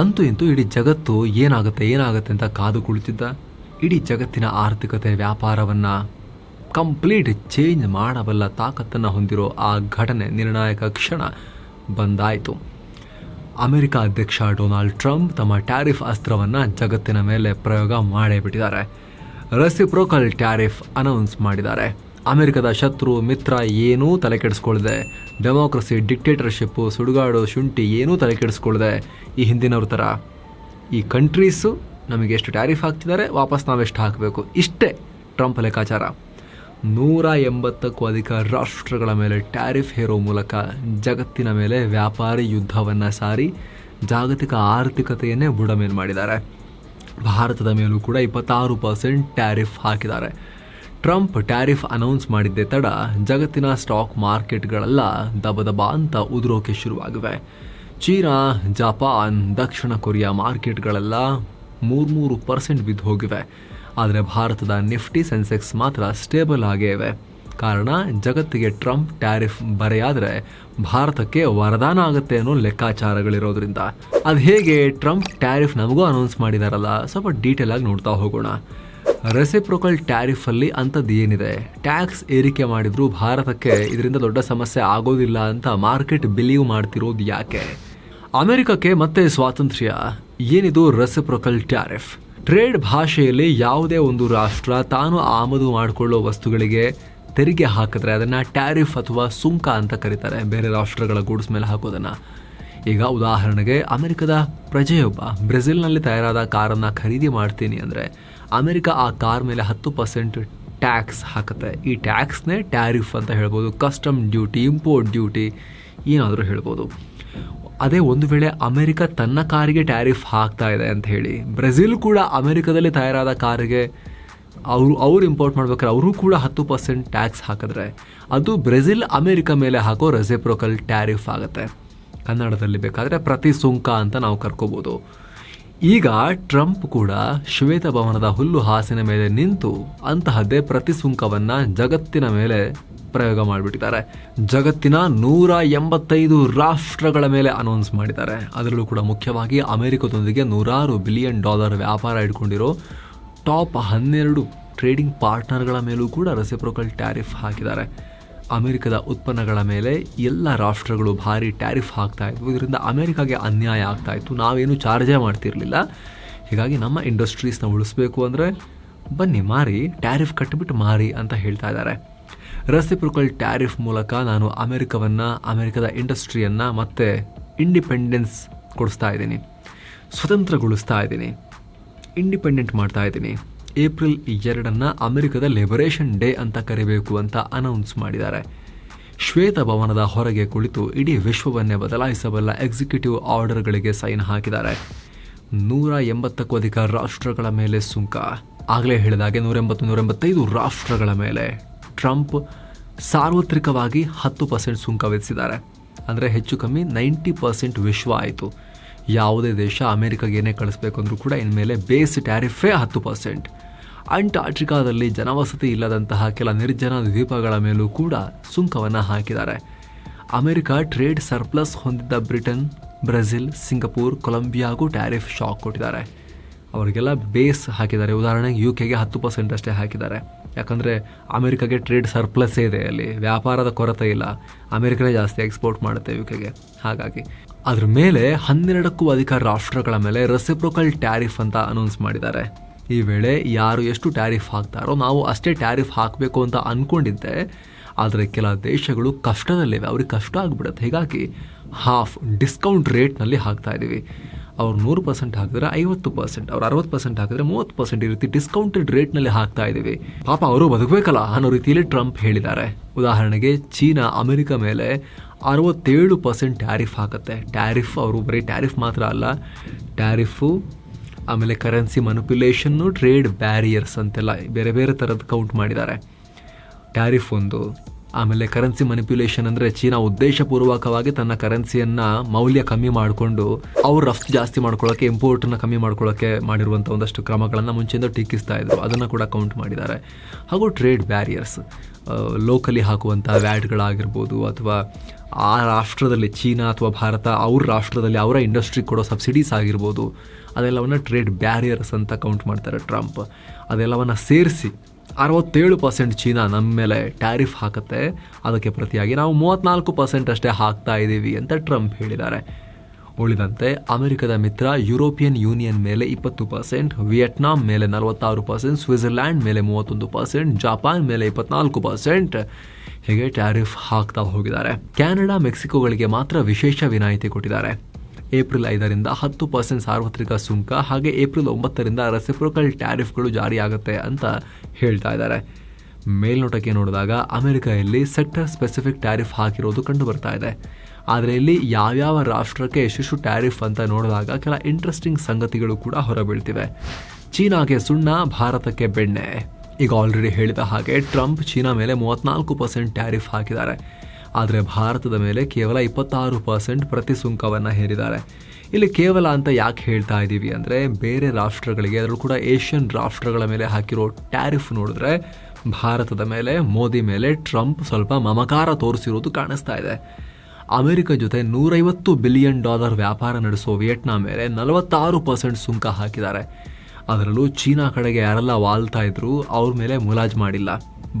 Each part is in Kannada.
ಅಂತೂ ಇಂತೂ ಇಡೀ ಜಗತ್ತು ಏನಾಗುತ್ತೆ ಏನಾಗುತ್ತೆ ಅಂತ ಕಾದು ಕುಳಿತಿದ್ದ. ಇಡೀ ಜಗತ್ತಿನ ಆರ್ಥಿಕತೆ, ವ್ಯಾಪಾರವನ್ನು ಕಂಪ್ಲೀಟ್ ಚೇಂಜ್ ಮಾಡಬಲ್ಲ ತಾಕತ್ತನ್ನು ಹೊಂದಿರೋ ಆ ಘಟನೆ ನಿರ್ಣಾಯಕ ಕ್ಷಣ ಬಂದಾಯಿತು. ಅಮೆರಿಕ ಅಧ್ಯಕ್ಷ ಡೊನಾಲ್ಡ್ ಟ್ರಂಪ್ ತಮ್ಮ ಟ್ಯಾರಿಫ್ ಅಸ್ತ್ರವನ್ನು ಜಗತ್ತಿನ ಮೇಲೆ ಪ್ರಯೋಗ ಮಾಡೇ ಬಿಟ್ಟಿದ್ದಾರೆ. ರೆಸಿಪ್ರೋಕಲ್ ಟ್ಯಾರಿಫ್ ಅನೌನ್ಸ್ ಮಾಡಿದ್ದಾರೆ. ಅಮೆರಿಕದ ಶತ್ರು, ಮಿತ್ರ ಏನೂ ತಲೆ ಕೆಡಿಸ್ಕೊಳ್ಳದೆ ಡೆಮೋಕ್ರಸಿ ಡಿಕ್ಟೇಟರ್ಶಿಪ್ಪು ಸುಡುಗಾಡು, ಶುಂಠಿ ಏನೂ ತಲೆ ಕೆಡಿಸ್ಕೊಳ್ಳದೆ ಈ ಹಿಂದಿನವ್ರ ಥರ. ಈ ಕಂಟ್ರೀಸು ನಮಗೆ ಎಷ್ಟು ಟ್ಯಾರಿಫ್ ಹಾಕ್ತಿದ್ದಾರೆ, ವಾಪಸ್ ನಾವೆಷ್ಟು ಹಾಕಬೇಕು? ಇಷ್ಟೇ ಟ್ರಂಪ್ ಲೆಕ್ಕಾಚಾರ. ನೂರ ಎಂಬತ್ತಕ್ಕೂ ಅಧಿಕ ರಾಷ್ಟ್ರಗಳ ಮೇಲೆ ಟ್ಯಾರಿಫ್ ಹೇರೋ ಮೂಲಕ ಜಗತ್ತಿನ ಮೇಲೆ ವ್ಯಾಪಾರಿ ಯುದ್ಧವನ್ನು ಸಾರಿ ಜಾಗತಿಕ ಆರ್ಥಿಕತೆಯನ್ನೇ ಬುಡಮೇಲು ಮಾಡಿದ್ದಾರೆ. ಭಾರತದ ಮೇಲೂ ಕೂಡ ಇಪ್ಪತ್ತಾರು ಪರ್ಸೆಂಟ್ ಟ್ಯಾರಿಫ್ ಹಾಕಿದ್ದಾರೆ. ಟ್ರಂಪ್ ಟ್ಯಾರಿಫ್ ಅನೌನ್ಸ್ ಮಾಡಿದ್ದೆ ತಡ ಜಗತ್ತಿನ ಸ್ಟಾಕ್ ಮಾರ್ಕೆಟ್ಗಳೆಲ್ಲ ದಬದಬ ಅಂತ ಉದುರೋಕೆ ಶುರುವಾಗಿವೆ. ಚೀನಾ, ಜಪಾನ್, ದಕ್ಷಿಣ ಕೊರಿಯಾ ಮಾರ್ಕೆಟ್ಗಳೆಲ್ಲ ಮೂರ್ಮೂರು ಪರ್ಸೆಂಟ್ ಬಿದ್ದು ಹೋಗಿವೆ. ಆದರೆ ಭಾರತದ ನಿಫ್ಟಿ ಸೆನ್ಸೆಕ್ಸ್ ಮಾತ್ರ ಸ್ಟೇಬಲ್ ಆಗೇ ಇವೆ. ಕಾರಣ ಜಗತ್ತಿಗೆ ಟ್ರಂಪ್ ಟ್ಯಾರಿಫ್ ಬರೆಯಾದರೆ ಭಾರತಕ್ಕೆ ವರದಾನ ಆಗುತ್ತೆ ಅನ್ನೋ ಲೆಕ್ಕಾಚಾರಗಳಿರೋದ್ರಿಂದ. ಅದು ಹೇಗೆ ಟ್ರಂಪ್ ಟ್ಯಾರಿಫ್ ನಮಗೂ ಅನೌನ್ಸ್ ಮಾಡಿದಾರಲ್ಲ ಸ್ವಲ್ಪ ಡೀಟೇಲ್ ಆಗಿ ನೋಡ್ತಾ ಹೋಗೋಣ. ರೆಸಿಪ್ರೋಕಲ್ ಟ್ಯಾರಿಫ್ ಅಲ್ಲಿ ಅಂಥದ್ದು ಏನಿದೆ? ಟ್ಯಾಕ್ಸ್ ಏರಿಕೆ ಮಾಡಿದ್ರು ಭಾರತಕ್ಕೆ ಇದರಿಂದ ದೊಡ್ಡ ಸಮಸ್ಯೆ ಆಗೋದಿಲ್ಲ ಅಂತ ಮಾರ್ಕೆಟ್ ಬಿಲೀವ್ ಮಾಡ್ತಿರೋದು ಯಾಕೆ? ಅಮೆರಿಕಕ್ಕೆ ಮತ್ತೆ ಸ್ವಾತಂತ್ರ್ಯ. ಏನಿದು ರೆಸಿಪ್ರೋಕಲ್ ಟ್ಯಾರಿಫ್? ಟ್ರೇಡ್ ಭಾಷೆಯಲ್ಲಿ ಯಾವುದೇ ಒಂದು ರಾಷ್ಟ್ರ ತಾನು ಆಮದು ಮಾಡಿಕೊಳ್ಳೋ ವಸ್ತುಗಳಿಗೆ ತೆರಿಗೆ ಹಾಕಿದ್ರೆ ಅದನ್ನು ಟ್ಯಾರಿಫ್ ಅಥವಾ ಸುಂಕ ಅಂತ ಕರೀತಾರೆ. ಬೇರೆ ರಾಷ್ಟ್ರಗಳ ಗೂಡ್ಸ್ ಮೇಲೆ ಹಾಕೋದನ್ನು. ಈಗ ಉದಾಹರಣೆಗೆ ಅಮೆರಿಕದ ಪ್ರಜೆಯೊಬ್ಬ. ಬ್ರೆಜಿಲ್ನಲ್ಲಿ ತಯಾರಾದ ಕಾರನ್ನು ಖರೀದಿ ಮಾಡ್ತೀನಿ ಅಂದರೆ ಅಮೆರಿಕ ಆ ಕಾರ್ ಮೇಲೆ ಹತ್ತು ಪರ್ಸೆಂಟ್ ಟ್ಯಾಕ್ಸ್ ಹಾಕುತ್ತೆ. ಈ ಟ್ಯಾಕ್ಸ್ನೇ ಟ್ಯಾರಿಫ್ ಅಂತ ಹೇಳ್ಬೋದು. ಕಸ್ಟಮ್ ಡ್ಯೂಟಿ ಇಂಪೋರ್ಟ್ ಡ್ಯೂಟಿ ಏನಾದರೂ ಹೇಳ್ಬೋದು. ಅದೇ ಒಂದು ವೇಳೆ ಅಮೆರಿಕ ತನ್ನ ಕಾರಿಗೆ ಟ್ಯಾರಿಫ್ ಹಾಕ್ತಾ ಇದೆ ಅಂತ ಹೇಳಿ, ಬ್ರೆಜಿಲ್ ಕೂಡ ಅಮೆರಿಕದಲ್ಲಿ ತಯಾರಾದ ಕಾರಿಗೆ ಅವರು, ಅವ್ರು ಇಂಪೋರ್ಟ್ ಮಾಡ್ಬೇಕಾದ್ರೆ ಅವರು ಕೂಡ ಹತ್ತು ಪರ್ಸೆಂಟ್ ಟ್ಯಾಕ್ಸ್ ಹಾಕಿದ್ರೆ ಅದು ಬ್ರೆಜಿಲ್ ಅಮೆರಿಕ ಮೇಲೆ ಹಾಕೋ ರೆಸಿಪ್ರೋಕಲ್ ಟ್ಯಾರಿಫ್ ಆಗುತ್ತೆ. ಕನ್ನಡದಲ್ಲಿ ಬೇಕಾದರೆ ಪ್ರತಿ ಸುಂಕ ಅಂತ ನಾವು ಕರ್ಕೋಬೋದು. ಈಗ ಟ್ರಂಪ್ ಕೂಡ ಶ್ವೇತ ಭವನದ ಹುಲ್ಲು ಹಾಸಿನ ಮೇಲೆ ನಿಂತು ಅಂತಹದ್ದೇ ಪ್ರತಿ ಸುಂಕವನ್ನು ಜಗತ್ತಿನ ಮೇಲೆ ಪ್ರಯೋಗ ಮಾಡಿಬಿಟ್ಟಿದ್ದಾರೆ. ಜಗತ್ತಿನ ನೂರ ಎಂಬತ್ತೈದು ರಾಷ್ಟ್ರಗಳ ಮೇಲೆ ಅನೌನ್ಸ್ ಮಾಡಿದ್ದಾರೆ. ಅದರಲ್ಲೂ ಕೂಡ ಮುಖ್ಯವಾಗಿ ಅಮೆರಿಕದೊಂದಿಗೆ ನೂರಾರು ಬಿಲಿಯನ್ ಡಾಲರ್ ವ್ಯಾಪಾರ ಇಟ್ಕೊಂಡಿರೋ ಟಾಪ್ ಹನ್ನೆರಡು ಟ್ರೇಡಿಂಗ್ ಪಾರ್ಟ್ನರ್ಗಳ ಮೇಲೂ ಕೂಡ ರೆಸಿಪ್ರೋಕಲ್ ಟ್ಯಾರಿಫ್ ಹಾಕಿದ್ದಾರೆ. ಅಮೆರಿಕದ ಉತ್ಪನ್ನಗಳ ಮೇಲೆ ಎಲ್ಲ ರಾಷ್ಟ್ರಗಳು ಭಾರಿ ಟ್ಯಾರಿಫ್ ಹಾಕ್ತಾ ಇದ್ವು. ಇದರಿಂದ ಅಮೆರಿಕಾಗೆ ಅನ್ಯಾಯ ಆಗ್ತಾ ಇತ್ತು. ನಾವೇನು ಚಾರ್ಜೇ ಮಾಡ್ತಿರಲಿಲ್ಲ. ಹೀಗಾಗಿ ನಮ್ಮ ಇಂಡಸ್ಟ್ರೀಸ್ನ ಉಳಿಸ್ಬೇಕು ಅಂದರೆ ಬನ್ನಿ, ಮಾರಿ, ಟ್ಯಾರಿಫ್ ಕಟ್ಟಿಬಿಟ್ಟು ಮಾರಿ ಅಂತ ಹೇಳ್ತಾ ಇದ್ದಾರೆ. ರೆಸಿಪ್ರೋಕಲ್ ಟ್ಯಾರಿಫ್ ಮೂಲಕ ನಾನು ಅಮೆರಿಕವನ್ನು, ಅಮೆರಿಕದ ಇಂಡಸ್ಟ್ರಿಯನ್ನು ಮತ್ತೆ ಇಂಡಿಪೆಂಡೆನ್ಸ್ ಕೊಡಿಸ್ತಾ ಇದ್ದೀನಿ. ಸ್ವತಂತ್ರಗೊಳಿಸ್ತಾ ಇದ್ದೀನಿ. ಇಂಡಿಪೆಂಡೆಂಟ್ ಮಾಡ್ತಾ ಇದ್ದೀನಿ. ಏಪ್ರಿಲ್ ಎರಡನ್ನು ಅಮೆರಿಕದ ಲಿಬರೇಷನ್ ಡೇ ಅಂತ ಕರಿಬೇಕು ಅಂತ ಅನೌನ್ಸ್ ಮಾಡಿದ್ದಾರೆ. ಶ್ವೇತ ಭವನದ ಹೊರಗೆ ಕುಳಿತು ಇಡೀ ವಿಶ್ವವನ್ನೇ ಬದಲಾಯಿಸಬಲ್ಲ ಎಕ್ಸಿಕ್ಯೂಟಿವ್ ಆರ್ಡರ್ಗಳಿಗೆ ಸೈನ್ ಹಾಕಿದ್ದಾರೆ. ನೂರ ಎಂಬತ್ತಕ್ಕೂ ಅಧಿಕ ರಾಷ್ಟ್ರಗಳ ಮೇಲೆ ಸುಂಕ. ಆಗಲೇ ಹೇಳಿದಾಗೆ ನೂರ ಎಂಬತ್ತು ನೂರ ಎಂಬತ್ತೈದು ರಾಷ್ಟ್ರಗಳ ಮೇಲೆ. ಟ್ರಂಪ್ ಸಾರ್ವತ್ರಿಕವಾಗಿ ಹತ್ತು ಪರ್ಸೆಂಟ್ ಸುಂಕ ವಿಧಿಸಿದ್ದಾರೆ. ಅಂದರೆ ಹೆಚ್ಚು ಕಮ್ಮಿ ನೈಂಟಿ ಪರ್ಸೆಂಟ್ ವಿಶ್ವ ಆಯಿತು. ಯಾವುದೇ ದೇಶ ಅಮೆರಿಕಾಗೆ ಏನೇ ಕಳಿಸ್ಬೇಕು ಅಂದರೂ ಕೂಡ ಇನ್ಮೇಲೆ ಬೇಸ್ ಟ್ಯಾರಿಫೇ ಹತ್ತು ಪರ್ಸೆಂಟ್. ಅಂಟಾರ್ಟಿಕಾದಲ್ಲಿ ಜನವಸತಿ ಇಲ್ಲದಂತಹ ಕೆಲ ನಿರ್ಜನ ದ್ವೀಪಗಳ ಮೇಲೂ ಕೂಡ ಸುಂಕವನ್ನು ಹಾಕಿದ್ದಾರೆ. ಅಮೆರಿಕ ಟ್ರೇಡ್ ಸರ್ಪ್ಲಸ್ ಹೊಂದಿದ್ದ ಬ್ರಿಟನ್, ಬ್ರೆಜಿಲ್, ಸಿಂಗಪೂರ್ ಕೊಲಂಬಿಯಾಗೂ ಟ್ಯಾರಿಫ್ ಶಾಕ್ ಕೊಟ್ಟಿದ್ದಾರೆ. ಅವರಿಗೆಲ್ಲ ಬೇಸ್ ಹಾಕಿದ್ದಾರೆ. ಉದಾಹರಣೆಗೆ ಯು ಕೆಗೆ ಹತ್ತು ಪರ್ಸೆಂಟ್ ಅಷ್ಟೇ ಹಾಕಿದ್ದಾರೆ. ಯಾಕಂದರೆ ಅಮೆರಿಕಾಗೆ ಟ್ರೇಡ್ ಸರ್ಪ್ಲಸ್ಸೇ ಇದೆ ಅಲ್ಲಿ. ವ್ಯಾಪಾರದ ಕೊರತೆ ಇಲ್ಲ. ಅಮೆರಿಕನೇ ಜಾಸ್ತಿ ಎಕ್ಸ್ಪೋರ್ಟ್ ಮಾಡುತ್ತೆ ಯು ಕೆಗೆ ಹಾಗಾಗಿ ಅದ್ರ ಮೇಲೆ ಹನ್ನೆರಡಕ್ಕೂ ಅಧಿಕ ರಾಷ್ಟ್ರಗಳ ಮೇಲೆ ರೆಸಿಪ್ರೋಕಲ್ ಟ್ಯಾರಿಫ್ ಅಂತ ಅನೌನ್ಸ್ ಮಾಡಿದ್ದಾರೆ. ಈ ವೇಳೆ ಯಾರು ಎಷ್ಟು ಟ್ಯಾರಿಫ್ ಹಾಕ್ತಾರೋ ನಾವು ಅಷ್ಟೇ ಟ್ಯಾರಿಫ್ ಹಾಕಬೇಕು ಅಂತ ಅಂದ್ಕೊಂಡಿದ್ದೆ ಆದರೆ ಕೆಲ ದೇಶಗಳು ಕಷ್ಟದಲ್ಲಿವೆ. ಅವ್ರಿಗೆ ಕಷ್ಟ ಆಗಿಬಿಡುತ್ತೆ. ಹೀಗಾಗಿ ಹಾಫ್ ಡಿಸ್ಕೌಂಟ್ ರೇಟ್ನಲ್ಲಿ ಹಾಕ್ತಾ ಇದ್ದೀವಿ ಅವ್ರು ನೂರು ಪರ್ಸೆಂಟ್ ಹಾಕಿದ್ರೆ ಐವತ್ತು ಪರ್ಸೆಂಟ್ ಅವ್ರು ಅರವತ್ತು ಪರ್ಸೆಂಟ್ ಹಾಕಿದ್ರೆ ಮೂವತ್ತು ಪರ್ಸೆಂಟ್ ಈ ರೀತಿ ಡಿಸ್ಕೌಂಟೆಡ್ ರೇಟ್ನಲ್ಲಿ ಹಾಕ್ತಾ ಇದ್ದೀವಿ ಪಾಪ ಅವರು ಬದುಕಬೇಕಲ್ಲ ಅನ್ನೋ ರೀತಿಯಲ್ಲಿ ಟ್ರಂಪ್ ಹೇಳಿದ್ದಾರೆ. ಉದಾಹರಣೆಗೆ ಚೀನಾ, ಅಮೆರಿಕ ಮೇಲೆ ಅರವತ್ತೇಳು ಪರ್ಸೆಂಟ್ ಟ್ಯಾರಿಫ್ ಹಾಕುತ್ತೆ. ಟ್ಯಾರಿಫ್, ಅವರು ಬರೀ ಟ್ಯಾರಿಫ್ ಮಾತ್ರ ಅಲ್ಲ, ಟ್ಯಾರಿಫು ಆಮೇಲೆ ಕರೆನ್ಸಿ ಮನುಪ್ಯುಲೇಷನ್ನು ಟ್ರೇಡ್ ಬ್ಯಾರಿಯರ್ಸ್ ಅಂತೆಲ್ಲ ಬೇರೆ ಬೇರೆ ಥರದ್ದು ಕೌಂಟ್ ಮಾಡಿದ್ದಾರೆ. ಟ್ಯಾರಿಫ್ ಒಂದು ಆಮೇಲೆ ಕರೆನ್ಸಿ ಮನಿಪ್ಯುಲೇಷನ್ ಅಂದರೆ ಚೀನಾ ಉದ್ದೇಶಪೂರ್ವಕವಾಗಿ ತನ್ನ ಕರೆನ್ಸಿಯನ್ನು ಮೌಲ್ಯ ಕಮ್ಮಿ ಮಾಡಿಕೊಂಡು ಅವ್ರು ರಫ್ತು ಜಾಸ್ತಿ ಮಾಡ್ಕೊಳ್ಳೋಕೆ ಇಂಪೋರ್ಟನ್ನ ಕಮ್ಮಿ ಮಾಡ್ಕೊಳ್ಳೋಕ್ಕೆ ಮಾಡಿರುವಂಥ ಒಂದಷ್ಟು ಕ್ರಮಗಳನ್ನು ಮುಂಚೆಯಿಂದ ಟೀಕಿಸ್ತಾ ಇದ್ರು. ಅದನ್ನು ಕೂಡ ಕೌಂಟ್ ಮಾಡಿದ್ದಾರೆ. ಹಾಗೂ ಟ್ರೇಡ್ ಬ್ಯಾರಿಯರ್ಸ್ ಲೋಕಲಿ ಹಾಕುವಂಥ ವ್ಯಾಟ್ಗಳಾಗಿರ್ಬೋದು ಅಥವಾ ಆ ರಾಷ್ಟ್ರದಲ್ಲಿ ಚೀನಾ ಅಥವಾ ಭಾರತ ಅವ್ರ ರಾಷ್ಟ್ರದಲ್ಲಿ ಅವರ ಇಂಡಸ್ಟ್ರಿ ಕೊಡೋ ಸಬ್ಸಿಡೀಸ್ ಆಗಿರ್ಬೋದು, ಅದೆಲ್ಲವನ್ನು ಟ್ರೇಡ್ ಬ್ಯಾರಿಯರ್ಸ್ ಅಂತ ಕೌಂಟ್ ಮಾಡ್ತಾರೆ ಟ್ರಂಪ್. ಅದೆಲ್ಲವನ್ನು ಸೇರಿಸಿ ಅರವತ್ತೇಳು ಪರ್ಸೆಂಟ್ ಚೀನಾ ನಮ್ಮ ಮೇಲೆ ಟ್ಯಾರಿಫ್ ಹಾಕುತ್ತೆ. ಅದಕ್ಕೆ ಪ್ರತಿಯಾಗಿ ನಾವು ಮೂವತ್ತ್ನಾಲ್ಕು ಪರ್ಸೆಂಟ್ ಅಷ್ಟೇ ಹಾಕ್ತಾ ಇದ್ದೀವಿ ಅಂತ ಟ್ರಂಪ್ ಹೇಳಿದ್ದಾರೆ. ಉಳಿದಂತೆ ಅಮೆರಿಕದ ಮಿತ್ರ ಯುರೋಪಿಯನ್ ಯೂನಿಯನ್ ಮೇಲೆ ಇಪ್ಪತ್ತು ಪರ್ಸೆಂಟ್ ವಿಯೆಟ್ನಾಂ ಮೇಲೆ ನಲವತ್ತಾರು ಪರ್ಸೆಂಟ್ ಸ್ವಿಟ್ಜರ್ಲ್ಯಾಂಡ್ ಮೇಲೆ ಮೂವತ್ತೊಂದು ಪರ್ಸೆಂಟ್ ಜಪಾನ್ ಮೇಲೆ ಇಪ್ಪತ್ನಾಲ್ಕು ಪರ್ಸೆಂಟ್ ಹೀಗೆ ಟ್ಯಾರಿಫ್ ಹಾಕ್ತಾ ಹೋಗಿದ್ದಾರೆ. ಕ್ಯಾನಡಾ ಮೆಕ್ಸಿಕೋಗಳಿಗೆ ಮಾತ್ರ ವಿಶೇಷ ವಿನಾಯಿತಿ ಕೊಟ್ಟಿದ್ದಾರೆ. ಏಪ್ರಿಲ್ ಐದರಿಂದ ಹತ್ತು ಪರ್ಸೆಂಟ್ ಸಾರ್ವತ್ರಿಕ ಸುಂಕ ಹಾಗೆ ಏಪ್ರಿಲ್ ಒಂಬತ್ತರಿಂದ ರೆಸಿಪ್ರೋಕಲ್ ಟ್ಯಾರಿಫ್ಗಳು ಜಾರಿಯಾಗುತ್ತೆ ಅಂತ ಹೇಳ್ತಾ ಇದ್ದಾರೆ. ಮೇಲ್ನೋಟಕ್ಕೆ ನೋಡಿದಾಗ ಅಮೆರಿಕೆಯಲ್ಲಿ ಸೆಕ್ಟರ್ ಸ್ಪೆಸಿಫಿಕ್ ಟ್ಯಾರಿಫ್ ಹಾಕಿರೋದು ಕಂಡು ಬರ್ತಾ ಇದೆ. ಆದರೆ ಇಲ್ಲಿ ಯಾವ್ಯಾವ ರಾಷ್ಟ್ರಕ್ಕೆ ಎಷ್ಟೆಷ್ಟು ಟ್ಯಾರಿಫ್ ಅಂತ ನೋಡಿದಾಗ ಕೆಲ ಇಂಟ್ರೆಸ್ಟಿಂಗ್ ಸಂಗತಿಗಳು ಕೂಡ ಹೊರಬೀಳ್ತಿವೆ. ಚೀನಾಗೆ ಸುಣ್ಣ, ಭಾರತಕ್ಕೆ ಬೆಣ್ಣೆ. ಈಗ ಆಲ್ರೆಡಿ ಹೇಳಿದ ಹಾಗೆ ಟ್ರಂಪ್ ಚೀನಾ ಮೇಲೆ ಮೂವತ್ತ್ನಾಲ್ಕು ಪರ್ಸೆಂಟ್ ಟ್ಯಾರಿಫ್ ಹಾಕಿದ್ದಾರೆ. ಆದರೆ ಭಾರತದ ಮೇಲೆ ಕೇವಲ ಇಪ್ಪತ್ತಾರು ಪರ್ಸೆಂಟ್ ಪ್ರತಿ ಸುಂಕವನ್ನು ಹೇರಿದ್ದಾರೆ. ಇಲ್ಲಿ ಕೇವಲ ಅಂತ ಯಾಕೆ ಹೇಳ್ತಾ ಇದ್ದೀವಿ ಅಂದರೆ ಬೇರೆ ರಾಷ್ಟ್ರಗಳಿಗೆ, ಅದರಲ್ಲೂ ಕೂಡ ಏಷ್ಯನ್ ರಾಷ್ಟ್ರಗಳ ಮೇಲೆ ಹಾಕಿರೋ ಟ್ಯಾರಿಫ್ ನೋಡಿದ್ರೆ ಭಾರತದ ಮೇಲೆ, ಮೋದಿ ಮೇಲೆ ಟ್ರಂಪ್ ಸ್ವಲ್ಪ ಮಮಕಾರ ತೋರಿಸಿರೋದು ಕಾಣಿಸ್ತಾ ಇದೆ. ಅಮೆರಿಕ ಜೊತೆ ನೂರೈವತ್ತು ಬಿಲಿಯನ್ ಡಾಲರ್ ವ್ಯಾಪಾರ ನಡೆಸೋ ವಿಯೆಟ್ನಾಂ ಮೇಲೆ ನಲವತ್ತಾರು ಪರ್ಸೆಂಟ್ ಸುಂಕ ಹಾಕಿದ್ದಾರೆ. ಅದರಲ್ಲೂ ಚೀನಾ ಕಡೆಗೆ ಯಾರೆಲ್ಲ ವಾಲ್ತಾ ಇದ್ರು, ಅವ್ರ ಮೇಲೆ ಮುಲಾಜ್ ಮಾಡಿಲ್ಲ.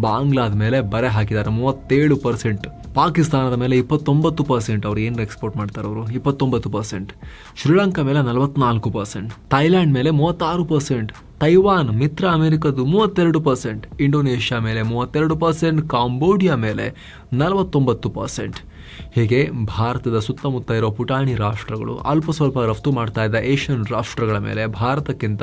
ಬಾಂಗ್ಲಾದ ಮೇಲೆ ಬರೆ ಹಾಕಿದ್ದಾರೆ. ಮೂವತ್ತೇಳು ಪರ್ಸೆಂಟ್ ಪಾಕಿಸ್ತಾನದ ಮೇಲೆ ಇಪ್ಪತ್ತೊಂಬತ್ತು ಪರ್ಸೆಂಟ್ ಅವ್ರು ಏನು ಎಕ್ಸ್ಪೋರ್ಟ್ ಮಾಡ್ತಾರೆ ಅವರು? ಇಪ್ಪತ್ತೊಂಬತ್ತು ಪರ್ಸೆಂಟ್ ಶ್ರೀಲಂಕಾ ಮೇಲೆ ನಲವತ್ನಾಲ್ಕು ಪರ್ಸೆಂಟ್ ಥೈಲ್ಯಾಂಡ್ ಮೇಲೆ ಮೂವತ್ತಾರು ಪರ್ಸೆಂಟ್ ತೈವಾನ್, ಮಿತ್ರ ಅಮೆರಿಕದ್ದು ಮೂವತ್ತೆರಡು ಪರ್ಸೆಂಟ್ ಇಂಡೋನೇಷ್ಯಾ ಮೇಲೆ ಮೂವತ್ತೆರಡು ಪರ್ಸೆಂಟ್ ಕಾಂಬೋಡಿಯಾ ಮೇಲೆ ನಲವತ್ತೊಂಬತ್ತು ಪರ್ಸೆಂಟ್ ಹೀಗೆ ಭಾರತದ ಸುತ್ತಮುತ್ತ ಇರೋ ಪುಟಾಣಿ ರಾಷ್ಟ್ರಗಳು ಅಲ್ಪ ಸ್ವಲ್ಪ ರಫ್ತು ಮಾಡ್ತಾ ಇದ್ದ ಏಷ್ಯನ್ ರಾಷ್ಟ್ರಗಳ ಮೇಲೆ ಭಾರತಕ್ಕಿಂತ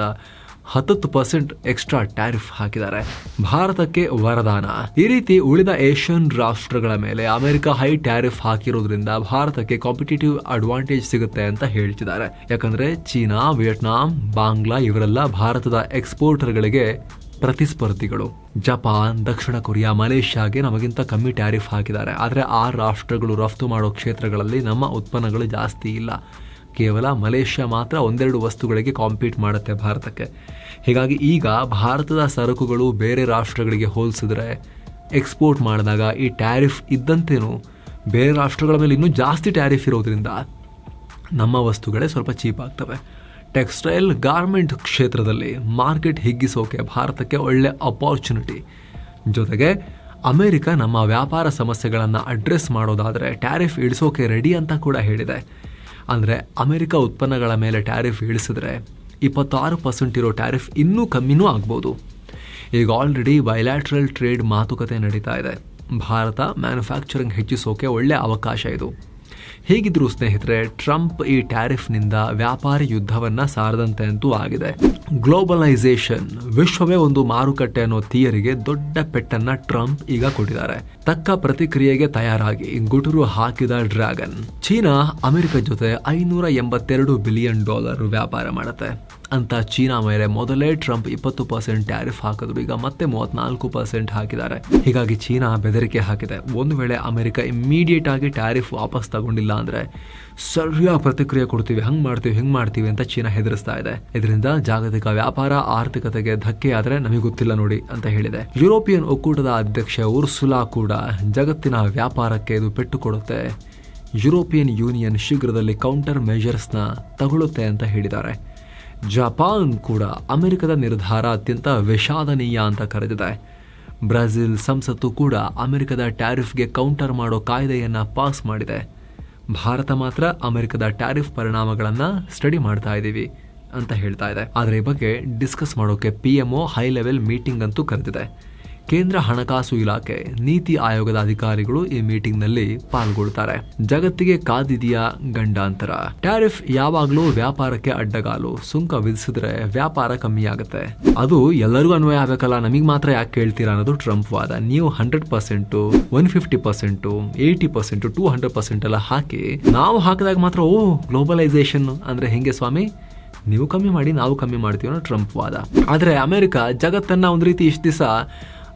ಹತ್ತತ್ತು ಪರ್ಸೆಂಟ್ ಎಕ್ಸ್ಟ್ರಾ ಟ್ಯಾರಿಫ್ ಹಾಕಿದ್ದಾರೆ. ಭಾರತಕ್ಕೆ ವರದಾನ. ಈ ರೀತಿ ಉಳಿದ ಏಷ್ಯನ್ ರಾಷ್ಟ್ರಗಳ ಮೇಲೆ ಅಮೆರಿಕ ಹೈ ಟ್ಯಾರಿಫ್ ಹಾಕಿರೋದ್ರಿಂದ ಭಾರತಕ್ಕೆ ಕಾಂಪಿಟೇಟಿವ್ ಅಡ್ವಾಂಟೇಜ್ ಸಿಗುತ್ತೆ ಅಂತ ಹೇಳ್ತಿದ್ದಾರೆ. ಯಾಕಂದ್ರೆ ಚೀನಾ, ವಿಯೆಟ್ನಾಂ, ಬಾಂಗ್ಲಾ ಇವರೆಲ್ಲ ಭಾರತದ ಎಕ್ಸ್ಪೋರ್ಟರ್ಗಳಿಗೆ ಪ್ರತಿಸ್ಪರ್ಧಿಗಳು. ಜಪಾನ್, ದಕ್ಷಿಣ ಕೊರಿಯಾ, ಮಲೇಷ್ಯಾಗೆ ನಮಗಿಂತ ಕಮ್ಮಿ ಟ್ಯಾರಿಫ್ ಹಾಕಿದ್ದಾರೆ. ಆದರೆ ಆ ರಾಷ್ಟ್ರಗಳು ರಫ್ತು ಮಾಡೋ ಕ್ಷೇತ್ರಗಳಲ್ಲಿ ನಮ್ಮ ಉತ್ಪನ್ನಗಳು ಜಾಸ್ತಿ ಇಲ್ಲ. ಕೇವಲ ಮಲೇಷ್ಯಾ ಮಾತ್ರ ಒಂದೆರಡು ವಸ್ತುಗಳಿಗೆ ಕಾಂಪೀಟ್ ಮಾಡುತ್ತೆ ಭಾರತಕ್ಕೆ. ಹೀಗಾಗಿ ಈಗ ಭಾರತದ ಸರಕುಗಳು ಬೇರೆ ರಾಷ್ಟ್ರಗಳಿಗೆ ಹೋಲಿಸಿದ್ರೆ ಎಕ್ಸ್ಪೋರ್ಟ್ ಮಾಡಿದಾಗ ಈ ಟ್ಯಾರಿಫ್ ಇದ್ದಂತೆಯೂ ಬೇರೆ ರಾಷ್ಟ್ರಗಳ ಮೇಲೆ ಇನ್ನೂ ಜಾಸ್ತಿ ಟ್ಯಾರಿಫ್ ಇರೋದ್ರಿಂದ ನಮ್ಮ ವಸ್ತುಗಳೇ ಸ್ವಲ್ಪ ಚೀಪ್ ಆಗ್ತವೆ. ಟೆಕ್ಸ್ಟೈಲ್ ಗಾರ್ಮೆಂಟ್ ಕ್ಷೇತ್ರದಲ್ಲಿ ಮಾರ್ಕೆಟ್ ಹಿಗ್ಗಿಸೋಕೆ ಭಾರತಕ್ಕೆ ಒಳ್ಳೆ ಅಪಾರ್ಚುನಿಟಿ ಜೊತೆಗೆ ಅಮೆರಿಕ ನಮ್ಮ ವ್ಯಾಪಾರ ಸಮಸ್ಯೆಗಳನ್ನು ಅಡ್ರೆಸ್ ಮಾಡೋದಾದರೆ ಟ್ಯಾರಿಫ್ ಇಳಿಸೋಕೆ ರೆಡಿ ಅಂತ ಕೂಡ ಹೇಳಿದೆ. ಅಂದರೆ ಅಮೆರಿಕ ಉತ್ಪನ್ನಗಳ ಮೇಲೆ ಟ್ಯಾರಿಫ್ ಇಳಿಸಿದ್ರೆ ಇಪ್ಪತ್ತಾರು ಪರ್ಸೆಂಟ್ ಇರೋ ಟ್ಯಾರಿಫ್ ಇನ್ನೂ ಕಮ್ಮಿನೂ ಆಗ್ಬೋದು. ಈಗ ಆಲ್ರೆಡಿ ಬೈಲ್ಯಾಟ್ರಲ್ ಟ್ರೇಡ್ ಮಾತುಕತೆ ನಡೀತಾ ಇದೆ. ಭಾರತ ಮ್ಯಾನುಫ್ಯಾಕ್ಚರಿಂಗ್ ಹೆಚ್ಚಿಸೋಕೆ ಒಳ್ಳೆ ಅವಕಾಶ ಇದು. ಹೇಗಿದ್ರು ಸ್ನೇಹಿತರೆ, ಟ್ರಂಪ್ ಈ ಟ್ಯಾರಿಫ್ನಿಂದ ವ್ಯಾಪಾರಿ ಯುದ್ಧವನ್ನ ಸಾರದಂತೆ ಅಂತೂ ಆಗಿದೆ. ಗ್ಲೋಬಲೈಸೇಷನ್, ವಿಶ್ವವೇ ಒಂದು ಮಾರುಕಟ್ಟೆ ಅನ್ನೋ ಥಿಯರಿಗೆ ದೊಡ್ಡ ಪೆಟ್ಟನ್ನ ಟ್ರಂಪ್ ಈಗ ಕೊಟ್ಟಿದ್ದಾರೆ. ತಕ್ಕ ಪ್ರತಿಕ್ರಿಯೆಗೆ ತಯಾರಾಗಿ ಗುಟುರು ಹಾಕಿದ ಡ್ರ್ಯಾಗನ್. ಚೀನಾ ಅಮೆರಿಕ ಜೊತೆ ಐನೂರ ಎಂಬತ್ತೆರಡು ಬಿಲಿಯನ್ ಡಾಲರ್ ವ್ಯಾಪಾರ ಮಾಡುತ್ತೆ. ಅಂತ ಚೀನಾ ಮೇಲೆ ಮೊದಲೇ ಟ್ರಂಪ್ ಇಪ್ಪತ್ತು ಪರ್ಸೆಂಟ್ ಟ್ಯಾರಿಫ್ ಹಾಕಿದ್ರು, ಈಗ ಮತ್ತೆ ಮೂವತ್ನಾಲ್ಕು ಪರ್ಸೆಂಟ್ ಹಾಕಿದ್ದಾರೆ. ಹೀಗಾಗಿ ಚೀನಾ ಬೆದರಿಕೆ ಹಾಕಿದೆ. ಒಂದು ವೇಳೆ ಅಮೆರಿಕ ಇಮ್ಮಿಡಿಯೇಟ್ ಆಗಿ ಟ್ಯಾರಿಫ್ ವಾಪಸ್ ತಗೊಂಡಿಲ್ಲ ಅಂದ್ರೆ ಸರಿಯಾದ ಪ್ರತಿಕ್ರಿಯೆ ಕೊಡ್ತೀವಿ, ಹಂಗ್ ಮಾಡ್ತೀವಿ, ಹಿಂಗೆ ಮಾಡ್ತೀವಿ ಅಂತ ಚೀನಾ ಹೆದರಿಸ್ತಾ ಇದೆ. ಇದರಿಂದ ಜಾಗತಿಕ ವ್ಯಾಪಾರ ಆರ್ಥಿಕತೆಗೆ ಧಕ್ಕೆ ಆದ್ರೆ ನಮಗೆ ಗೊತ್ತಿಲ್ಲ ನೋಡಿ ಅಂತ ಹೇಳಿದೆ. ಯುರೋಪಿಯನ್ ಒಕ್ಕೂಟದ ಅಧ್ಯಕ್ಷ ಉರ್ಸುಲಾ ಕೂಡ ಜಗತ್ತಿನ ವ್ಯಾಪಾರಕ್ಕೆ ಇದು ಪೆಟ್ಟು ಕೊಡುತ್ತೆ ಯುರೋಪಿಯನ್ ಯೂನಿಯನ್ ಶೀಘ್ರದಲ್ಲಿ ಕೌಂಟರ್ ಮೆಜರ್ಸ್ನ ತಗೊಳ್ಳುತ್ತೆ ಅಂತ ಹೇಳಿದ್ದಾರೆ. ಜಪಾನ್ ಕೂಡ ಅಮೆರಿಕದ ನಿರ್ಧಾರ ಅತ್ಯಂತ ವಿಷಾದನೀಯ ಅಂತ ಕರೆದಿದೆ. ಬ್ರೆಜಿಲ್ ಸಂಸತ್ತು ಕೂಡ ಅಮೆರಿಕದ ಟ್ಯಾರಿಫ್ಗೆ ಕೌಂಟರ್ ಮಾಡೋ ಕಾಯ್ದೆಯನ್ನು ಪಾಸ್ ಮಾಡಿದೆ. ಭಾರತ ಮಾತ್ರ ಅಮೆರಿಕದ ಟ್ಯಾರಿಫ್ ಪರಿಣಾಮಗಳನ್ನು ಸ್ಟಡಿ ಮಾಡ್ತಾ ಇದ್ದೀವಿ ಅಂತ ಹೇಳ್ತಾ ಇದೆ. ಆದರೆ ಈ ಬಗ್ಗೆ ಡಿಸ್ಕಸ್ ಮಾಡೋಕ್ಕೆ P M high level meeting ಅಂತೂ ಕರೆದಿದೆ. ಕೇಂದ್ರ ಹಣಕಾಸು ಇಲಾಖೆ, ನೀತಿ ಆಯೋಗದ ಅಧಿಕಾರಿಗಳು ಈ ಮೀಟಿಂಗ್ನಲ್ಲಿ ಪಾಲ್ಗೊಳ್ತಾರೆ ಜಗತ್ತಿಗೆ ಕಾದಿದೆಯಾ ಗಂಡಾಂತರ? ಟ್ಯಾರಿಫ್ ಯಾವಾಗಲೂ ವ್ಯಾಪಾರಕ್ಕೆ ಅಡ್ಡಗಾಲು. ಸುಂಕ ವಿಧಿಸಿದ್ರೆ ವ್ಯಾಪಾರ ಕಮ್ಮಿ ಆಗುತ್ತೆ ಅದು ಎಲ್ಲರಿಗೂ ಅನ್ವಯ ಆಗಬೇಕಲ್ಲ, ನಮಗೆ ಮಾತ್ರ ಯಾಕೆ ಕೇಳ್ತೀರಾ ಅನ್ನೋದು ಟ್ರಂಪ್ ವಾದ. ನೀವು hundred percent, one fifty percent, eighty percent, two hundred percent ಎಲ್ಲ ಹಾಕಿ, ನಾವು ಹಾಕಿದಾಗ ಮಾತ್ರ, ಓ, ಗ್ಲೋಬಲೈಸೇಷನ್ ಅಂದ್ರೆ ಹೆಂಗೆ ಸ್ವಾಮಿ? ನೀವು ಕಮ್ಮಿ ಮಾಡಿ, ನಾವು ಕಮ್ಮಿ ಮಾಡ್ತೀವಿ ಅನ್ನೋ ಟ್ರಂಪ್ ವಾದ. ಆದರೆ ಅಮೆರಿಕ ಜಗತ್ತನ್ನ ಒಂದು ರೀತಿ ಇಷ್ಟು ದಿವಸ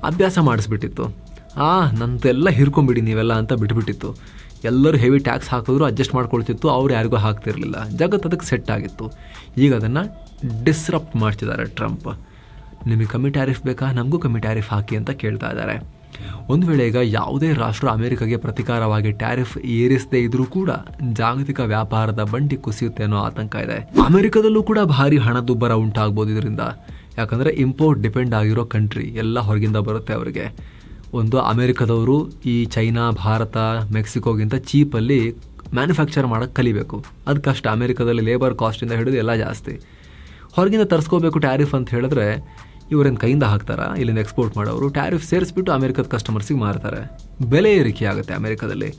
ಅಭ್ಯಾಸ ಮಾಡಿಸ್ಬಿಟ್ಟಿತ್ತು. ಆ ನಂದೆಲ್ಲ ಹಿರ್ಕೊಂಬಿಡಿ ನೀವೆಲ್ಲ ಅಂತ ಬಿಟ್ಬಿಟ್ಟಿತ್ತು. ಎಲ್ಲರೂ ಹೆವಿ ಟ್ಯಾಕ್ಸ್ ಹಾಕಿದ್ರು, ಅಡ್ಜಸ್ಟ್ ಮಾಡ್ಕೊಳ್ತಿತ್ತು, ಅವ್ರು ಯಾರಿಗೂ ಹಾಕ್ತಿರಲಿಲ್ಲ. ಜಗತ್ತು ಅದಕ್ಕೆ ಸೆಟ್ ಆಗಿತ್ತು. ಈಗ ಅದನ್ನು ಡಿಸ್ರಪ್ಟ್ ಮಾಡ್ತಿದ್ದಾರೆ ಟ್ರಂಪ್. ನಿಮಗೆ ಕಮ್ಮಿ ಟ್ಯಾರಿಫ್ ಬೇಕಾ? ನಮಗೂ ಕಮ್ಮಿ ಟ್ಯಾರಿಫ್ ಹಾಕಿ ಅಂತ ಕೇಳ್ತಾ ಇದ್ದಾರೆ. ಒಂದು ವೇಳೆ ಈಗ ಯಾವುದೇ ರಾಷ್ಟ್ರ ಅಮೆರಿಕಾಗೆ ಪ್ರತಿಕಾರವಾಗಿ ಟ್ಯಾರಿಫ್ ಏರಿಸದೇ ಇದ್ರೂ ಕೂಡ ಜಾಗತಿಕ ವ್ಯಾಪಾರದ ಬಂಡಿ ಕುಸಿಯುತ್ತೆ ಅನ್ನೋ ಆತಂಕ ಇದೆ. ಅಮೆರಿಕದಲ್ಲೂ ಕೂಡ ಭಾರಿ ಹಣದುಬ್ಬರ ಉಂಟಾಗ್ಬೋದು ಇದರಿಂದ. ಯಾಕಂದರೆ ಇಂಪೋರ್ಟ್ ಡಿಪೆಂಡ್ ಆಗಿರೋ ಕಂಟ್ರಿ ಎಲ್ಲ ಹೊರಗಿಂದ ಬರುತ್ತೆ ಅವರಿಗೆ. ಒಂದು ಅಮೇರಿಕದವರು ಈ ಚೈನಾ, ಭಾರತ, ಮೆಕ್ಸಿಕೋಗಿಂತ ಚೀಪಲ್ಲಿ ಮ್ಯಾನುಫ್ಯಾಕ್ಚರ್ ಮಾಡೋಕ್ಕೆ ಕಲಿಬೇಕು. ಅದು ಕಷ್ಟ. ಅಮೇರಿಕಾದಲ್ಲಿ ಲೇಬರ್ ಕಾಸ್ಟಿಂದ ಹಿಡಿದು ಎಲ್ಲ ಜಾಸ್ತಿ. ಹೊರಗಿಂದ ತರಿಸ್ಕೋಬೇಕು ಟ್ಯಾರಿಫ್ ಅಂತ ಹೇಳಿದ್ರೆ ಇವರೇನು ಕೈಯಿಂದ ಹಾಕ್ತಾರೆ? ಇಲ್ಲಿಂದ ಎಕ್ಸ್ಪೋರ್ಟ್ ಮಾಡೋರು ಟ್ಯಾರಿಫ್ ಸೇರಿಸ್ಬಿಟ್ಟು ಅಮೆರಿಕದ ಕಸ್ಟಮರ್ಸಿಗೆ ಮಾರ್ತಾರೆ. ಬೆಲೆ ಏರಿಕೆ ಆಗುತ್ತೆ ಅಮೆರಿಕದಲ್ಲಿ.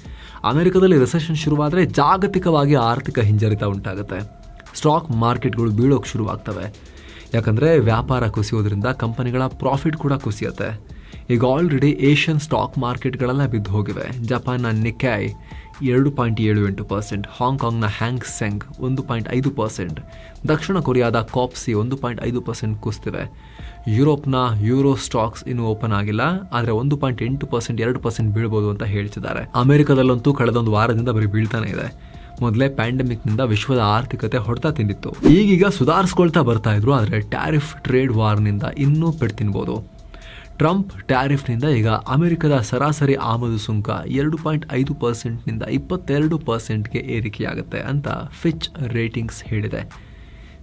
ಅಮೆರಿಕದಲ್ಲಿ ರಿಸೆಷನ್ ಶುರುವಾದರೆ ಜಾಗತಿಕವಾಗಿ ಆರ್ಥಿಕ ಹಿಂಜರಿತ ಉಂಟಾಗುತ್ತೆ. ಸ್ಟಾಕ್ ಮಾರ್ಕೆಟ್ಗಳು ಬೀಳೋಕೆ ಶುರುವಾಗ್ತವೆ. ಯಾಕಂದರೆ ವ್ಯಾಪಾರ ಕುಸಿಯೋದ್ರಿಂದ ಕಂಪನಿಗಳ ಪ್ರಾಫಿಟ್ ಕೂಡ ಕುಸಿಯುತ್ತೆ. ಈಗ ಆಲ್ರೆಡಿ ಏಷ್ಯನ್ ಸ್ಟಾಕ್ ಮಾರ್ಕೆಟ್ಗಳೆಲ್ಲ ಬಿದ್ದು ಹೋಗಿವೆ. ಜಪಾನ್ನ ನಿಕಾಯ್ ಎರಡು ಪಾಯಿಂಟ್ ಏಳು ಎಂಟು ಪರ್ಸೆಂಟ್ ಹಾಂಗ್ಕಾಂಗ್ನ ಹ್ಯಾಂಗ್ ಸೆಂಗ್ ಒಂದು ಪಾಯಿಂಟ್ ಐದು ಪರ್ಸೆಂಟ್, ದಕ್ಷಿಣ ಕೊರಿಯಾದ ಕಾಪ್ಸಿ ಒಂದು ಪಾಯಿಂಟ್ ಐದು ಪರ್ಸೆಂಟ್ ಕುಸ್ತಿವೆ ಯುರೋಪ್ನ ಯೂರೋ ಸ್ಟಾಕ್ಸ್ ಇನ್ನೂ ಓಪನ್ ಆಗಿಲ್ಲ, ಆದರೆ ಒಂದು ಪಾಯಿಂಟ್ ಎಂಟು ಪರ್ಸೆಂಟ್, ಎರಡು ಪರ್ಸೆಂಟ್ ಬೀಳ್ಬೋದು ಅಂತ ಹೇಳ್ತಿದ್ದಾರೆ. ಅಮೆರಿಕದಲ್ಲಂತೂ ಕಳೆದೊಂದು ವಾರದಿಂದ ಬರೀ ಬೀಳ್ತಾನೆ ಇದೆ. ಮೊದಲೇ ಪ್ಯಾಂಡಮಿಕ್ನಿಂದ ವಿಶ್ವದ ಆರ್ಥಿಕತೆ ಹೊಡೆತ ತಿಂದಿತ್ತು. ಈಗೀಗ ಸುಧಾರಿಸ್ಕೊಳ್ತಾ ಬರ್ತಾ ಇದ್ರು, ಆದರೆ ಟ್ಯಾರಿಫ್ ಟ್ರೇಡ್ ವಾರ್ನಿಂದ ಇನ್ನೂ ಪೆಟ್ಟು ತಿನ್ಬೋದು. ಟ್ರಂಪ್ ಟ್ಯಾರಿಫ್ನಿಂದ ಈಗ ಅಮೆರಿಕದ ಸರಾಸರಿ ಆಮದು ಸುಂಕ ಎರಡು ಪಾಯಿಂಟ್ ಐದು ಪರ್ಸೆಂಟ್ನಿಂದ ಇಪ್ಪತ್ತೆರಡು ಪರ್ಸೆಂಟ್ಗೆ ಏರಿಕೆಯಾಗುತ್ತೆ ಅಂತ ಫಿಚ್ ರೇಟಿಂಗ್ಸ್ ಹೇಳಿದೆ.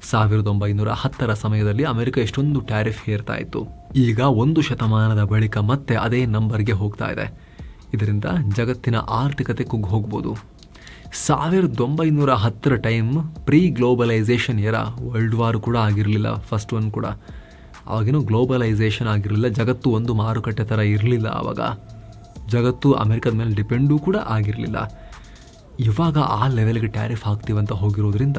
ಸಾವಿರದ ಒಂಬೈನೂರ ಹತ್ತರ ಸಮಯದಲ್ಲಿ ಅಮೆರಿಕ ಎಷ್ಟೊಂದು ಟ್ಯಾರಿಫ್ ಹೇರ್ತಾ ಇತ್ತು. ಈಗ ಒಂದು ಶತಮಾನದ ಬಳಿಕ ಮತ್ತೆ ಅದೇ ನಂಬರ್ಗೆ ಹೋಗ್ತಾ ಇದೆ. ಇದರಿಂದ ಜಗತ್ತಿನ ಆರ್ಥಿಕತೆ ಕುಗ್ಗಿ ಹೋಗ್ಬೋದು. ಸಾವಿರದ ಒಂಬೈನೂರ ಹತ್ತರ time pre globalisation era world war ಕೂಡ ಆಗಿರಲಿಲ್ಲ, ಫಸ್ಟ್ ಒನ್ ಕೂಡ. ಆವಾಗೇನು ಗ್ಲೋಬಲೈಸೇಷನ್ ಆಗಿರಲಿಲ್ಲ, ಜಗತ್ತು ಒಂದು ಮಾರುಕಟ್ಟೆ ಥರ ಇರಲಿಲ್ಲ ಆವಾಗ. ಜಗತ್ತು ಅಮೆರಿಕದ ಮೇಲೆ ಡಿಪೆಂಡೂ ಕೂಡ ಆಗಿರಲಿಲ್ಲ. ಇವಾಗ ಆ ಲೆವೆಲ್ಗೆ ಟ್ಯಾರಿಫ್ ಹಾಕ್ತೀವಂತ ಹೋಗಿರೋದ್ರಿಂದ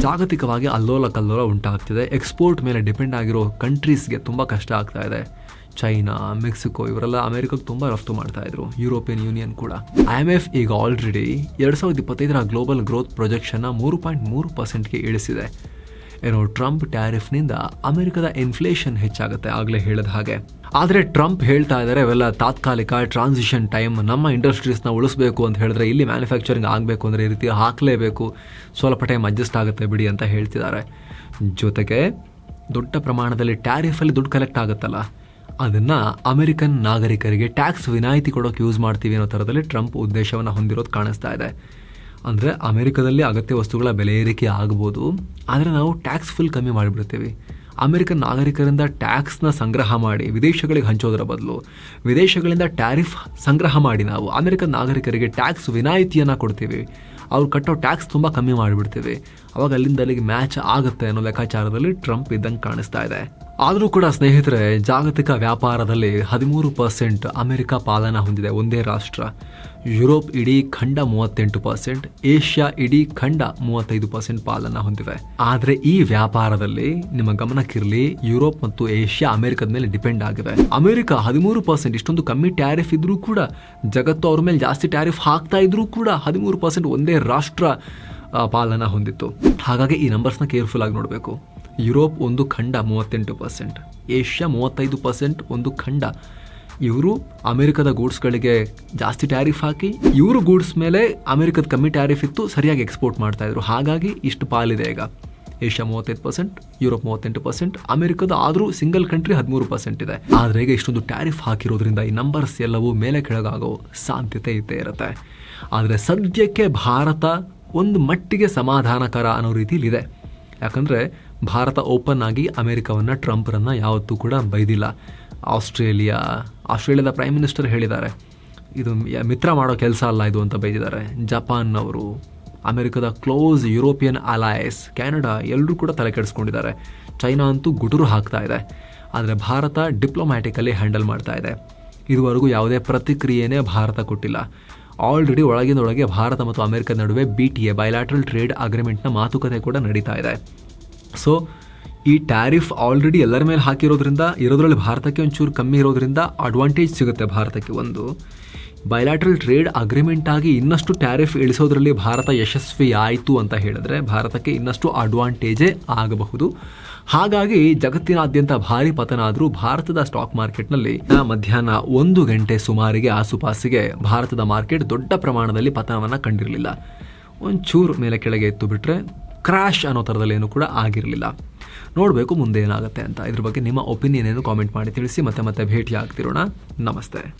ಜಾಗತಿಕವಾಗಿ ಅಲ್ಲೋಲ ಕಲ್ಲೋಲ ಉಂಟಾಗ್ತಿದೆ. ಎಕ್ಸ್ಪೋರ್ಟ್ ಮೇಲೆ ಡಿಪೆಂಡ್ ಆಗಿರೋ ಕಂಟ್ರೀಸ್ಗೆ ತುಂಬ ಕಷ್ಟ ಆಗ್ತಾ ಇದೆ. ಚೈನಾ ಮೆಕ್ಸಿಕೋ ಇವರೆಲ್ಲ ಅಮೆರಿಕಕ್ಕೆ ತುಂಬ ರಫ್ತು ಮಾಡ್ತಾ ಇದ್ರು. ಯುರೋಪಿಯನ್ ಯೂನಿಯನ್ ಕೂಡ. ಐ ಎಂ ಎಫ್ ಈಗ ಆಲ್ರೆಡಿ ಎರಡು ಸಾವಿರದ ಇಪ್ಪತ್ತೈದರ ಗ್ಲೋಬಲ್ ಗ್ರೋತ್ ಪ್ರೊಜೆಕ್ಷನ್ನ ಮೂರು ಪಾಯಿಂಟ್ ಮೂರು ಪರ್ಸೆಂಟ್ಗೆ ಇಳಿಸಿದೆ. ಏನೋ ಟ್ರಂಪ್ ಟ್ಯಾರಿಫ್ನಿಂದ ಅಮೆರಿಕದ ಇನ್ಫ್ಲೇಷನ್ ಹೆಚ್ಚಾಗುತ್ತೆ ಆಗಲೇ ಹೇಳಿದ ಹಾಗೆ. ಆದರೆ ಟ್ರಂಪ್ ಹೇಳ್ತಾ ಇದ್ದಾರೆ ಇವೆಲ್ಲ ತಾತ್ಕಾಲಿಕ ಟ್ರಾನ್ಸಿಷನ್ ಟೈಮ್, ನಮ್ಮ ಇಂಡಸ್ಟ್ರೀಸ್ನ ಉಳಿಸ್ಬೇಕು ಅಂತ ಹೇಳಿದ್ರೆ ಇಲ್ಲಿ ಮ್ಯಾನುಫ್ಯಾಕ್ಚರಿಂಗ್ ಆಗಬೇಕು ಅಂದರೆ ಈ ರೀತಿ ಹಾಕಲೇಬೇಕು. ಸ್ವಲ್ಪ ಟೈಮ್ ಅಡ್ಜಸ್ಟ್ ಆಗುತ್ತೆ ಬಿಡಿ ಅಂತ ಹೇಳ್ತಿದ್ದಾರೆ. ಜೊತೆಗೆ ದೊಡ್ಡ ಪ್ರಮಾಣದಲ್ಲಿ ಟ್ಯಾರಿಫಲ್ಲಿ ದುಡ್ಡು ಕಲೆಕ್ಟ್ ಆಗುತ್ತಲ್ಲ, ಅದನ್ನು ಅಮೆರಿಕನ್ ನಾಗರಿಕರಿಗೆ ಟ್ಯಾಕ್ಸ್ ವಿನಾಯಿತಿ ಕೊಡೋಕೆ ಯೂಸ್ ಮಾಡ್ತೀವಿ ಅನ್ನೋ ಥರದಲ್ಲಿ ಟ್ರಂಪ್ ಉದ್ದೇಶವನ್ನು ಹೊಂದಿರೋದು ಕಾಣಿಸ್ತಾ ಇದೆ. ಅಂದರೆ ಅಮೆರಿಕದಲ್ಲಿ ಅಗತ್ಯ ವಸ್ತುಗಳ ಬೆಲೆ ಏರಿಕೆ ಆಗ್ಬೋದು. ಆದರೆ ನಾವು ಟ್ಯಾಕ್ಸ್ ಫುಲ್ ಕಮ್ಮಿ ಮಾಡಿಬಿಡ್ತೀವಿ ಅಮೆರಿಕನ್ ನಾಗರಿಕರಿಂದ ಟ್ಯಾಕ್ಸ್ನ ಸಂಗ್ರಹ ಮಾಡಿ ವಿದೇಶಗಳಿಗೆ ಹಂಚೋದರ ಬದಲು. ವಿದೇಶಗಳಿಂದ ಟ್ಯಾರಿಫ್ ಸಂಗ್ರಹ ಮಾಡಿ ನಾವು ಅಮೆರಿಕನ್ ನಾಗರಿಕರಿಗೆ ಟ್ಯಾಕ್ಸ್ ವಿನಾಯಿತಿಯನ್ನು ಕೊಡ್ತೀವಿ. ಅವ್ರು ಕಟ್ಟೋ ಟ್ಯಾಕ್ಸ್ ತುಂಬ ಕಮ್ಮಿ ಮಾಡಿಬಿಡ್ತೀವಿ. ಅವಾಗ ಅಲ್ಲಿಂದ ಅಲ್ಲಿಗೆ ಮ್ಯಾಚ್ ಆಗುತ್ತೆ ಅನ್ನೋ ಲೆಕ್ಕಾಚಾರದಲ್ಲಿ ಟ್ರಂಪ್ ಇದ್ದಂಗೆ ಕಾಣಿಸ್ತಾ ಇದೆ. ಆದರೂ ಕೂಡ ಸ್ನೇಹಿತರೆ, ಜಾಗತಿಕ ವ್ಯಾಪಾರದಲ್ಲಿ ಹದಿಮೂರು ಪರ್ಸೆಂಟ್ ಅಮೆರಿಕ ಪಾಲನ ಹೊಂದಿದೆ ಒಂದೇ ರಾಷ್ಟ್ರ. ಯುರೋಪ್ ಇಡೀ ಖಂಡ ಮೂವತ್ತೆಂಟು ಪರ್ಸೆಂಟ್, ಏಷ್ಯಾ ಇಡೀ ಖಂಡ ಮೂವತ್ತೈದು ಪರ್ಸೆಂಟ್ ಪಾಲನ ಹೊಂದಿವೆ. ಆದರೆ ಈ ವ್ಯಾಪಾರದಲ್ಲಿ ನಿಮ್ಮ ಗಮನಕ್ಕಿರಲಿ, ಯುರೋಪ್ ಮತ್ತು ಏಷ್ಯಾ ಅಮೆರಿಕದ ಮೇಲೆ ಡಿಪೆಂಡ್ ಆಗಿದೆ. ಅಮೆರಿಕ ಹದಿಮೂರು ಪರ್ಸೆಂಟ್, ಇಷ್ಟೊಂದು ಕಮ್ಮಿ ಟ್ಯಾರಿಫ್ ಇದ್ರೂ ಕೂಡ, ಜಗತ್ತು ಅವ್ರ ಮೇಲೆ ಜಾಸ್ತಿ ಟ್ಯಾರಿಫ್ ಹಾಕ್ತಾ ಇದ್ರೂ ಕೂಡ ಹದಿಮೂರು ಪರ್ಸೆಂಟ್ ಒಂದೇ ರಾಷ್ಟ್ರ ಪಾಲನ ಹೊಂದಿತ್ತು. ಹಾಗಾಗಿ ಈ ನಂಬರ್ಸ್ನ ಕೇರ್ಫುಲ್ ಆಗಿ ನೋಡಬೇಕು. ಯುರೋಪ್ ಒಂದು ಖಂಡ ಮೂವತ್ತೆಂಟು ಪರ್ಸೆಂಟ್, ಏಷ್ಯಾ ಮೂವತ್ತೈದು ಪರ್ಸೆಂಟ್ ಒಂದು ಖಂಡ. ಇವರು ಅಮೆರಿಕದ ಗೂಡ್ಸ್ಗಳಿಗೆ ಜಾಸ್ತಿ ಟ್ಯಾರಿಫ್ ಹಾಕಿ, ಇವರು ಗೂಡ್ಸ್ ಮೇಲೆ ಅಮೆರಿಕದ ಕಮ್ಮಿ ಟ್ಯಾರಿಫ್ ಇತ್ತು, ಸರಿಯಾಗಿ ಎಕ್ಸ್ಪೋರ್ಟ್ ಮಾಡ್ತಾಯಿದ್ರು ಹಾಗಾಗಿ ಇಷ್ಟು ಪಾಲಿದೆ ಈಗ. ಏಷ್ಯಾ ಮೂವತ್ತೈದು ಪರ್ಸೆಂಟ್, ಯುರೋಪ್ ಮೂವತ್ತೆಂಟು ಪರ್ಸೆಂಟ್, ಅಮೆರಿಕದ ಆದರೂ ಸಿಂಗಲ್ ಕಂಟ್ರಿ ಹದಿಮೂರು ಪರ್ಸೆಂಟ್ ಇದೆ. ಆದರೆ ಈಗ ಇಷ್ಟೊಂದು ಟ್ಯಾರಿಫ್ ಹಾಕಿರೋದ್ರಿಂದ ಈ ನಂಬರ್ಸ್ ಎಲ್ಲವೂ ಮೇಲೆ ಕೆಳಗಾಗೋ ಸಾಧ್ಯತೆ ಇದ್ದೇ ಇರುತ್ತೆ. ಆದರೆ ಸದ್ಯಕ್ಕೆ ಭಾರತ ಒಂದು ಮಟ್ಟಿಗೆ ಸಮಾಧಾನಕರ ಅನ್ನೋ ರೀತಿಲಿದೆ. ಯಾಕಂದರೆ ಭಾರತ ಓಪನ್ ಆಗಿ ಅಮೆರಿಕವನ್ನು ಟ್ರಂಪ್ರನ್ನು ಯಾವತ್ತೂ ಕೂಡ ಬೈದಿಲ್ಲ. ಆಸ್ಟ್ರೇಲಿಯಾ, ಆಸ್ಟ್ರೇಲಿಯಾದ ಪ್ರೈಮ್ ಮಿನಿಸ್ಟರ್ ಹೇಳಿದ್ದಾರೆ. ಇದು ಮಿತ್ರ ಮಾಡೋ ಕೆಲಸ ಅಲ್ಲ ಇದು ಅಂತ ಬೈದಿದ್ದಾರೆ. ಜಪಾನ್ನವರು, ಅಮೆರಿಕದ ಕ್ಲೋಸ್ ಯುರೋಪಿಯನ್ ಅಲಾಯಸ್ ಕೆನಡಾ ಎಲ್ಲರೂ ಕೂಡ ತಲೆ ಕೆಡಿಸ್ಕೊಂಡಿದ್ದಾರೆ. ಚೈನಾ ಅಂತೂ ಗುಟುರು ಹಾಕ್ತಾ ಇದೆ. ಆದರೆ ಭಾರತ ಡಿಪ್ಲೊಮ್ಯಾಟಿಕಲ್ಲಿ ಹ್ಯಾಂಡಲ್ ಮಾಡ್ತಾ ಇದೆ. ಇದುವರೆಗೂ ಯಾವುದೇ ಪ್ರತಿಕ್ರಿಯೆನೇ ಭಾರತ ಕೊಟ್ಟಿಲ್ಲ. ಆಲ್ರೆಡಿ ಒಳಗಿನೊಳಗೆ ಭಾರತ ಮತ್ತು ಅಮೆರಿಕದ ನಡುವೆ B T A bilateral trade ಅಗ್ರಿಮೆಂಟ್ನ ಮಾತುಕತೆ ಕೂಡ ನಡೀತಾ ಇದೆ. ಸೊ ಈ ಟ್ಯಾರಿಫ್ ಆಲ್ರೆಡಿ ಎಲ್ಲರ ಮೇಲೆ ಹಾಕಿರೋದ್ರಿಂದ, ಇರೋದ್ರಲ್ಲಿ ಭಾರತಕ್ಕೆ ಒಂಚೂರು ಕಮ್ಮಿ ಇರೋದ್ರಿಂದ ಅಡ್ವಾಂಟೇಜ್ ಸಿಗುತ್ತೆ ಭಾರತಕ್ಕೆ ಒಂದು. ಬಯಲಾಟ್ರಲ್ ಟ್ರೇಡ್ ಅಗ್ರಿಮೆಂಟ್ ಆಗಿ ಇನ್ನಷ್ಟು ಟ್ಯಾರಿಫ್ ಇಳಿಸೋದ್ರಲ್ಲಿ ಭಾರತ ಯಶಸ್ವಿ ಆಯಿತು ಅಂತ ಹೇಳಿದ್ರೆ ಭಾರತಕ್ಕೆ ಇನ್ನಷ್ಟು ಅಡ್ವಾಂಟೇಜೇ ಆಗಬಹುದು. ಹಾಗಾಗಿ ಜಗತ್ತಿನಾದ್ಯಂತ ಭಾರಿ ಪತನ ಆದರೂ ಭಾರತದ ಸ್ಟಾಕ್ ಮಾರ್ಕೆಟ್ನಲ್ಲಿ ಮಧ್ಯಾಹ್ನ ಒಂದು ಗಂಟೆ ಸುಮಾರಿಗೆ ಆಸುಪಾಸಿಗೆ ಭಾರತದ ಮಾರ್ಕೆಟ್ ದೊಡ್ಡ ಪ್ರಮಾಣದಲ್ಲಿ ಪತನವನ್ನು ಕಂಡಿರಲಿಲ್ಲ. ಒಂಚೂರು ಮೇಲೆ ಕೆಳಗೆ ಎತ್ತು ಬಿಟ್ಟರೆ ಕ್ರ್ಯಾಶ್ ಅನ್ನೋ ಥರದಲ್ಲಿ ಏನು ಕೂಡ ಆಗಿರಲಿಲ್ಲ. ನೋಡಬೇಕು ಮುಂದೆ ಏನಾಗುತ್ತೆ ಅಂತ. ಇದ್ರ ಬಗ್ಗೆ ನಿಮ್ಮ ಒಪಿನಿಯನ್ ಏನು ಕಾಮೆಂಟ್ ಮಾಡಿ ತಿಳಿಸಿ, ಮತ್ತೆ ಮತ್ತೆ ಭೇಟಿ ಆಗ್ತಿರೋಣ ನಮಸ್ತೆ.